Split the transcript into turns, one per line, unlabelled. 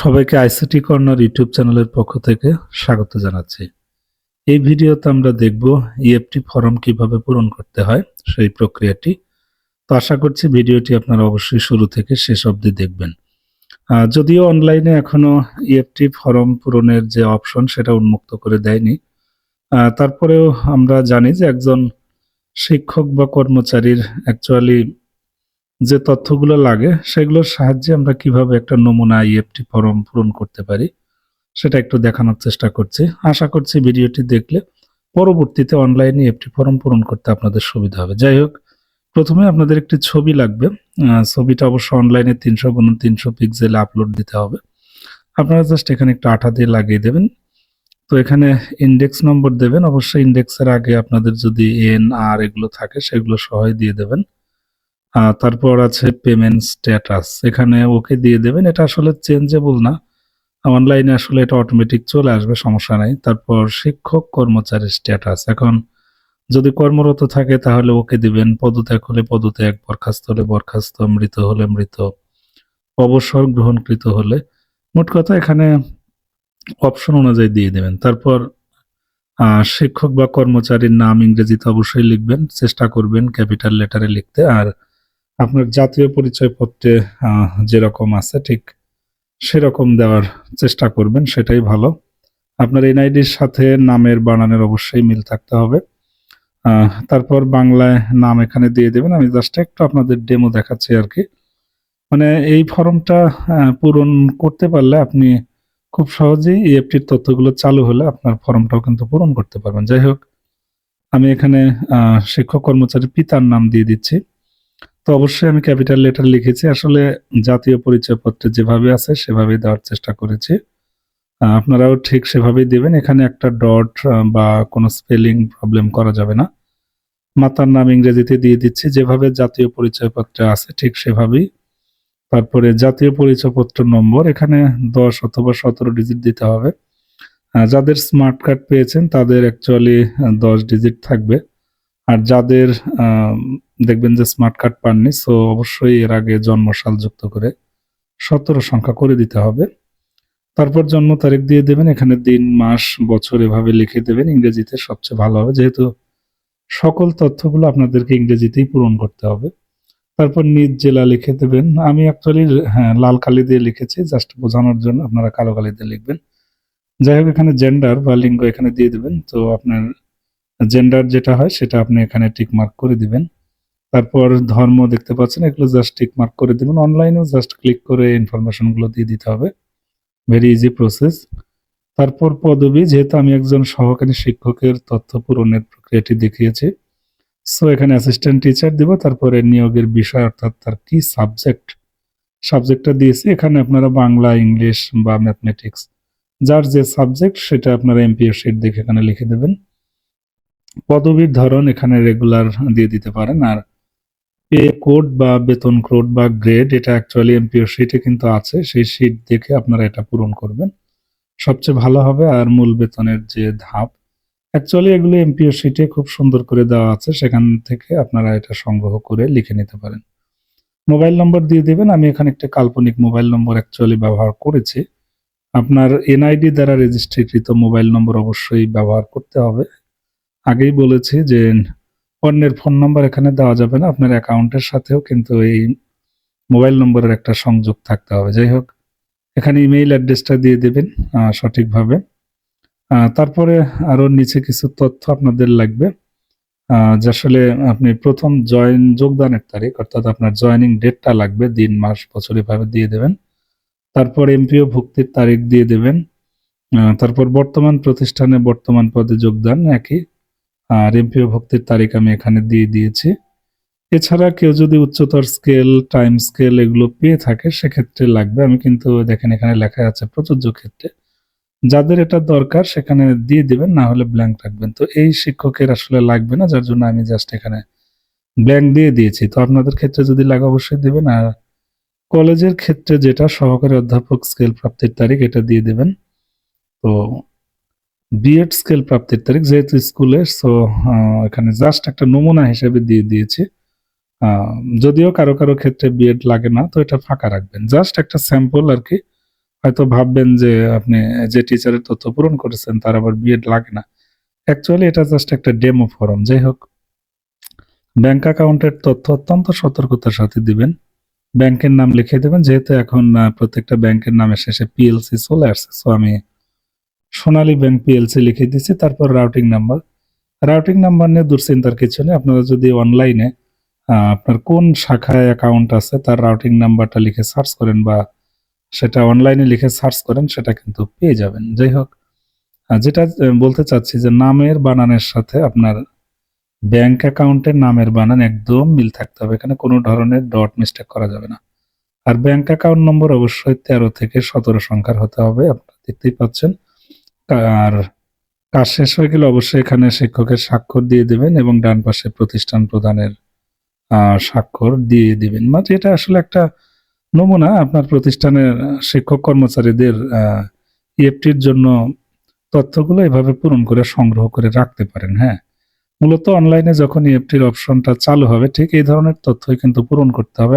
সবাইকে ICT corner YouTube চ্যানেলের পক্ষ থেকে স্বাগত জানাচ্ছি। এই ভিডিওতে আমরা দেখব ইএফটি ফর্ম কীভাবে পূরণ করতে হয় সেই প্রক্রিয়াটি। তো আশা করছি ভিডিওটি আপনারা অবশ্যই শুরু থেকে শেষ অবধি দেখবেন। যদিও অনলাইনে এখনও ইএফটি ফর্ম পূরণের যে অপশন সেটা উন্মুক্ত করে দেয়নি। তারপরেও আমরা জানি যে একজন শিক্ষক বা কর্মচারীর অ্যাকচুয়ালি যে তথ্যগুলো লাগে, সেগুলোর সাহায্যে আমরা কীভাবে একটা নমুনা ইএফটি ফর্ম পূরণ করতে পারি, সেটা একটু দেখানোর চেষ্টা করছি। আশা করছি ভিডিওটি দেখলে পরবর্তীতে অনলাইনে ইএফটি ফর্ম পূরণ করতে আপনাদের সুবিধা হবে। যাই হোক, প্রথমে আপনাদের একটি ছবি লাগবে। ছবিটা অবশ্য অনলাইনে তিনশো গুণ তিনশো পিক্সেলে আপলোড দিতে হবে। আপনারা জাস্ট এখানে একটু আঠা দিয়ে লাগিয়ে দেবেন। তো এখানে ইন্ডেক্স নম্বর দেবেন। অবশ্যই ইন্ডেক্সের আগে আপনাদের যদি এন আর এগুলো থাকে, সেগুলো সহায় দিয়ে দেবেন। তারপর আছে পেমেন্ট স্ট্যাটাস এখানে ওকে দিয়ে দেবেন, এটা আসলে চেঞ্জেবল না। অনলাইনে আসলে এটা অটোমেটিক চলে আসবে, সমস্যা নাই। তারপর শিক্ষক কর্মচারী স্ট্যাটাস এখন যদি কর্মরত থাকে, তাহলে ওকে দিবেন। পদত্যাগ হলে পদত্যাগ, বরখাস্ত হলে বরখাস্ত, মৃত হলে মৃত, অবসর গ্রহণকৃত হলে। মোট কথা এখানে অপশন অনুযায়ী দিয়ে দেবেন। তারপর শিক্ষক বা কর্মচারীর নাম ইংরেজিতে অবশ্যই লিখবেন, চেষ্টা করবেন ক্যাপিটাল লেটারে লিখতে। আর আপনার জাতীয় পরিচয়পত্রে যেরকম আছে ঠিক সেরকম দেওয়ার চেষ্টা করবেন, সেটাই ভালো। আপনার এনআইডির সাথে নামের বানানের অবশ্যই মিল থাকতে হবে। তারপর বাংলায় নাম এখানে দিয়ে দেবেন, আমি জাস্ট একটু আপনাদের ডেমো দেখাচ্ছি আর কি। মানে এই ফর্মটা পূরণ করতে পারলে আপনি খুব সহজেই ইএফটির তথ্যগুলো চালু হলে আপনার ফর্মটাও কিন্তু পূরণ করতে পারবেন। যাই হোক, আমি এখানে শিক্ষক কর্মচারী পিতার নাম দিয়ে দিচ্ছি। তো অবশ্যই আমি ক্যাপিটাল লেটার লিখেছি। আসলে জাতীয় পরিচয়পত্রে যেভাবে আছে সেভাবে দেওয়ার চেষ্টা করেছি। আপনারাও ঠিক সেভাবেই দেবেন। এখানে একটা ডট বা কোনো স্পেলিং প্রবলেম করা যাবে না। মাতার নাম ইংরেজিতে দিয়ে দিচ্ছি। যেভাবে জাতীয় পরিচয়পত্রে আছে, ঠিক সেভাবেই। তারপরে জাতীয় পরিচয়পত্র নম্বর, এখানে দশ অথবা সতেরো ডিজিট দিতে হবে। যাদের স্মার্ট কার্ড পেয়েছেন, তাদের অ্যাকচুয়ালি দশ ডিজিট থাকবে। আর যাদের দেখবেন যে স্মার্ট কার্ড পাননি সো অবশ্যই এর আগে জন্মসাল যুক্ত করে সতেরো সংখ্যা করে দিতে হবে। তারপর জন্ম তারিখ দিয়ে দেবেন, এখানে দিন, মাস, বছর এভাবে লিখে দেবেন, ইংরেজিতে সবচেয়ে ভালো হবে। যেহেতু সকল তথ্যগুলো আপনাদেরকে ইংরেজিতেই পূরণ করতে হবে। তারপর নিজ জেলা লিখে দেবেন। আমি অ্যাকচুয়ালি হ্যাঁ লাল কালি দিয়ে লিখেছি জাস্ট বোঝানোর জন্য আপনারা কালো কালি দিয়ে লিখবেন। যাই হোক, এখানে জেন্ডার বা লিঙ্গ এখানে দিয়ে দেবেন, তো আপনার জেন্ডার যেটা হয়, সেটা আপনি এখানে টিক মার্ক করে দিবেন। তারপর ধর্ম দেখতে পাচ্ছেন, এগুলো জাস্ট টিক মার্ক করে দিবেন। অনলাইনেও জাস্ট ক্লিক করে ইনফরমেশনগুলো দিয়ে দিতে হবে। ভেরি ইজি প্রসেস তারপর পদবি, যেহেতু আমি একজন সহকারী শিক্ষকের তথ্য পূরণের প্রক্রিয়াটি দেখিয়েছি সো এখানে অ্যাসিস্ট্যান্ট টিচার দিব, তারপরে নিয়োগের বিষয়, অর্থাৎ তার কি সাবজেক্ট সাবজেক্টটা দিয়েছি। এখানে আপনারা বাংলা, ইংলিশ বা ম্যাথমেটিক্স যার যে সাবজেক্ট সেটা আপনারা এমপিও দেখে এখানে লিখে দেবেন। পদবীর ধরন এখানে রেগুলার দিয়ে দিতে পারেন, আর পে কোড বা বেতন কোড বা গ্রেড, এটা অ্যাকচুয়ালি এমপিও শিটে কিন্তু আছে। সেই শিট দেখে আপনারা এটা পূরণ করবেন। সবচেয়ে ভালো হবে আর মূল বেতনের যে ধাপ অ্যাকচুয়ালি এগুলো এমপিও শিটে খুব সুন্দর করে দেওয়া আছে। সেখান থেকে আপনারা এটা সংগ্রহ করে লিখে নিতে পারেন। মোবাইল নম্বর দিয়ে দেবেন। আমি এখানে একটা কাল্পনিক মোবাইল নম্বর অ্যাকচুয়ালি ব্যবহার করেছি। আপনার এনআইডি দ্বারা রেজিস্ট্রিকৃত মোবাইল নম্বর অবশ্যই ব্যবহার করতে হবে। আগেই বলেছি যে অন্যের ফোন নাম্বার এখানে দেওয়া যাবে না। আপনার অ্যাকাউন্টের সাথেও কিন্তু এই মোবাইল নম্বরের একটা সংযোগ থাকতে হবে। যাই হোক, এখানে ইমেইল অ্যাড্রেসটা দিয়ে দেবেন সঠিকভাবে। তারপরে আরও নিচে কিছু তথ্য আপনাদের লাগবে। যে আসলে আপনি প্রথম জয়েন যোগদানের তারিখ, অর্থাৎ আপনার জয়েনিং ডেটটা লাগবে, দিন, মাস, বছর, এভাবে দিয়ে দেবেন। তারপর এমপিও ভুক্তির তারিখ দিয়ে দেবেন। তারপর বর্তমান প্রতিষ্ঠানে বর্তমান পদে যোগদান, একই। এমপিও ভক্তির তারিখ আমি এখানে দিয়ে দিয়েছি। এছাড়া কেউ যদি উচ্চতর স্কেল টাইম স্কেল এগুলো পেয়ে থাকে, সেক্ষেত্রে লাগবে। আমি কিন্তু দেখেন এখানে লেখা আছে প্রযোজ্য ক্ষেত্রে। যাদের এটা দরকার, সেখানে দিয়ে দিবেন, না হলে ব্ল্যাঙ্ক রাখবেন। তো এই শিক্ষকের আসলে লাগবে না, যার জন্য আমি জাস্ট এখানে ব্ল্যাঙ্ক দিয়ে দিয়েছি। তো আপনাদের ক্ষেত্রে যদি লাগে অবশ্যই দেবেন, আর কলেজের ক্ষেত্রে যেটা সহকারী অধ্যাপক স্কেল প্রাপ্তির তারিখ, এটা দিয়ে দেবেন। তো বিএড স্কেল প্রাপ্তির তারিখ যেহেতু স্কুলে সো এখানে জাস্ট একটা নমুনা হিসেবে দিয়ে দিয়েছি। যদিও কারও কারও ক্ষেত্রে বিএড লাগে না, তো এটা ফাঁকা রাখবেন। জাস্ট একটা স্যাম্পল আর কি। হয়তো ভাববেন যে আপনি যে টিচারের তথ্য পূরণ করেছেন, তার আবার বিএড লাগে না। অ্যাকচুয়ালি এটা জাস্ট একটা ডেমো ফর্ম যাই হোক ব্যাংক অ্যাকাউন্টের তথ্য অত্যন্ত সতর্কতার সাথে দিবেন। ব্যাংকের নাম লিখে দেবেন, যেহেতু এখন প্রত্যেকটা ব্যাংকের নামের শেষে পিএলসি চলে আসছে সো আমি সোনালী ব্যাংক পিএলসি লিখে দিচ্ছি তারপর রাউটিং নাম্বার রাউটিং নাম্বার নিয়ে দুশ্চিন্তার কিছু নেই। আপনারা যদি অনলাইনে আপনার কোন শাখায় অ্যাকাউন্ট আছে, তার রাউটিং নাম্বারটা লিখে সার্চ করেন বা সেটা অনলাইনে লিখে সার্চ করেন, সেটা কিন্তু পেয়ে যাবেন। যাই হোক যেটা বলতে চাচ্ছি যে নামের বানানের সাথে আপনার ব্যাংক অ্যাকাউন্টের নামের বানান একদম মিল থাকতে হবে। এখানে কোনো ধরনের ডট মিস্টেক করা যাবে না। আর ব্যাংক অ্যাকাউন্ট নম্বর অবশ্যই তেরো থেকে সতেরো সংখ্যার হতে হবে। আপনারা দেখতেই পাচ্ছেন আর কাজ শেষ হয়ে গেলে অবশ্যই এখানে শিক্ষকের স্বাক্ষর দিয়ে দিবেন এবং ডান পাশে প্রতিষ্ঠান প্রদানের আহ, স্বাক্ষর দিয়ে দিবেন। মানে এটা আসলে একটা নমুনা আপনার প্রতিষ্ঠানের শিক্ষক কর্মচারীদের ইএফটির জন্য তথ্যগুলো এভাবে পূরণ করে সংগ্রহ করে রাখতে পারেন হ্যাঁ? মূলত অনলাইনে যখন ইএফটির অপশনটা চালু হবে ঠিক এই ধরনের তথ্যই কিন্তু পূরণ করতে হবে।